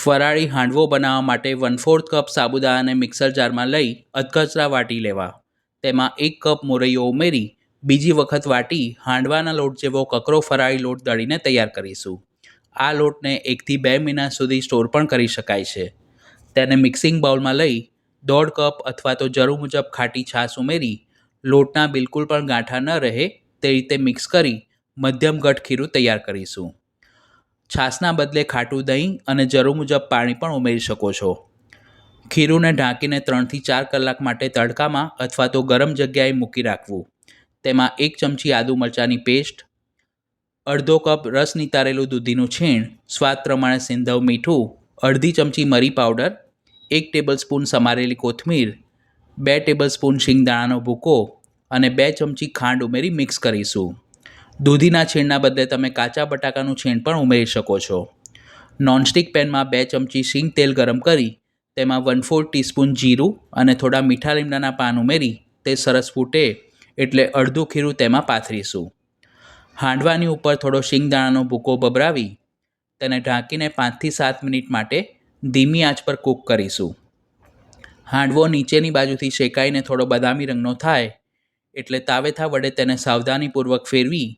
ફરાળી હાંડવો બનાવવા માટે વન ફોર્થ કપ સાબુદાણાને મિક્સર જારમાં લઈ અધકચરા વાટી લેવા. તેમાં એક કપ મોરૈયો ઉમેરી બીજી વખત વાટી હાંડવાના લોટ જેવો કકરો ફરાળી લોટ દળીને તૈયાર કરીશું. આ લોટને એકથી બે મહિના સુધી સ્ટોર પણ કરી શકાય છે. તેને મિક્સિંગ બાઉલમાં લઈ દોઢ કપ અથવા તો જરૂર મુજબ ખાટી છાશ ઉમેરી લોટના બિલકુલ પણ ગાંઠા ન રહે તે રીતે મિક્સ કરી મધ્યમ ઘટ ખીરું તૈયાર કરીશું. છાશના બદલે ખાટું દહીં અને જરૂર મુજબ પાણી પણ ઉમેરી શકો છો. ખીરુંને ઢાંકીને ત્રણથી ચાર કલાક માટે તડકામાં અથવા તો ગરમ જગ્યાએ મૂકી રાખવું. તેમાં એક ચમચી આદુ મરચાંની પેસ્ટ, અડધો કપ રસ નિતારેલું દૂધીનું છીણ, સ્વાદ પ્રમાણે સિંધવ મીઠું, અડધી ચમચી મરી પાવડર, એક ટેબલસ્પૂન સમારેલી કોથમીર, બે ટેબલસ્પૂન શિંગદાણાનો ભૂકો અને બે ચમચી ખાંડ ઉમેરી મિક્સ કરીશું. દૂધીના છીણના બદલે તમે કાચા બટાકાનું છીણ પણ ઉમેરી શકો છો. નોનસ્ટિક પેનમાં બે ચમચી શીંગ તેલ ગરમ કરી, તેમાં વન ફોર ટીસ્પૂન જીરું અને થોડા મીઠા લીમડાના પાન ઉમેરી, તે સરસ ફૂટે એટલે અડધું ખીરું તેમાં પાથરીશું. હાંડવાની ઉપર થોડો શિંગદાણાનો ભૂકો ભભરાવી તેને ઢાંકીને પાંચથી સાત મિનિટ માટે ધીમી આંચ પર કૂક કરીશું. હાંડવો નીચેની બાજુથી શેકાઈને થોડો બદામી રંગનો થાય, એટલે તાવેથા વડે તેને સાવધાનીપૂર્વક ફેરવી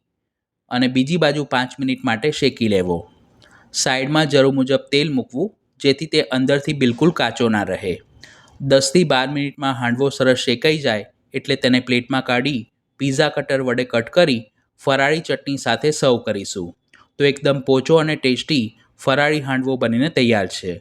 અને બીજી બાજુ પાંચ મિનિટ માટે શેકી લેવો. સાઈડમાં જરૂર મુજબ તેલ મૂકવું, જેથી તે અંદરથી બિલકુલ કાચો ના રહે. દસથી બાર મિનિટમાં હાંડવો સરસ શેકાઈ જાય, એટલે તેને પ્લેટમાં કાઢી, પીઝા કટર વડે કટ કરી, ફરાળી ચટણી સાથે સર્વ કરીશું. તો એકદમ પોચો અને ટેસ્ટી ફરાળી હાંડવો બનીને તૈયાર છે.